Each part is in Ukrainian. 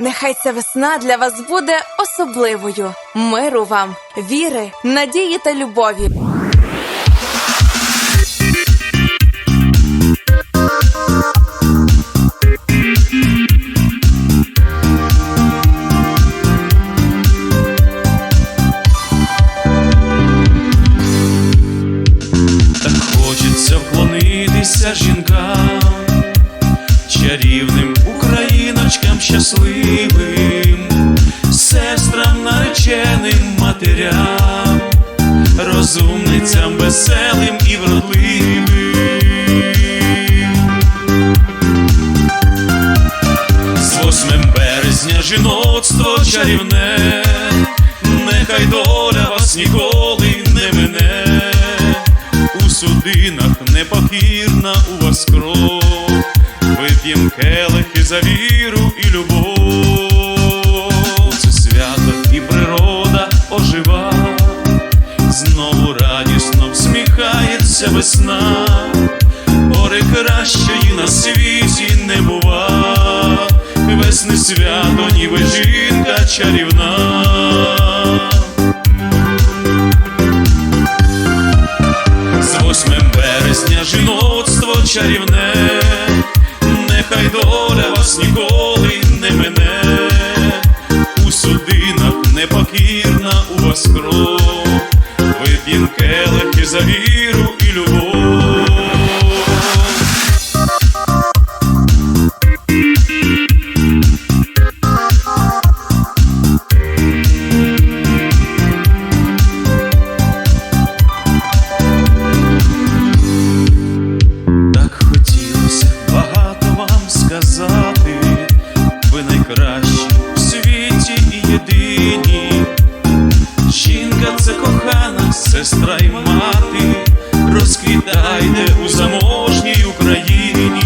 Нехай ця весна для вас буде особливою. Миру вам, віри, надії та любові. Так хочеться вклонитися жінкам, україночкам щасливим, сестрам нареченим матерям, розумницям веселим і вродливим. З 8 березня жіноцтво чарівне, нехай доля вас ніколи не мине, у судинах непокірна у вас кров, вип'єм келихи за віру і любов, це свято і природа ожива, знову радісно всміхається весна, гори кращої на світі не бува, весни свято, ніби жінка чарівна. З 8 березня жіноцтво чарівне, у судинах непокірна у вас кров, вип'єм келихи за віру і любов. Так сестра й мати, розквітайте у заможній Україні.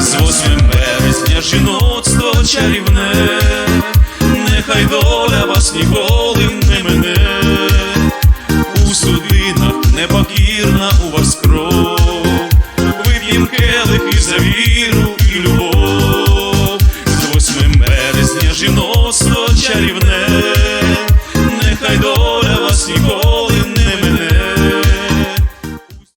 З 8 березня жіноцтво чарівне, нехай доля вас ніколи не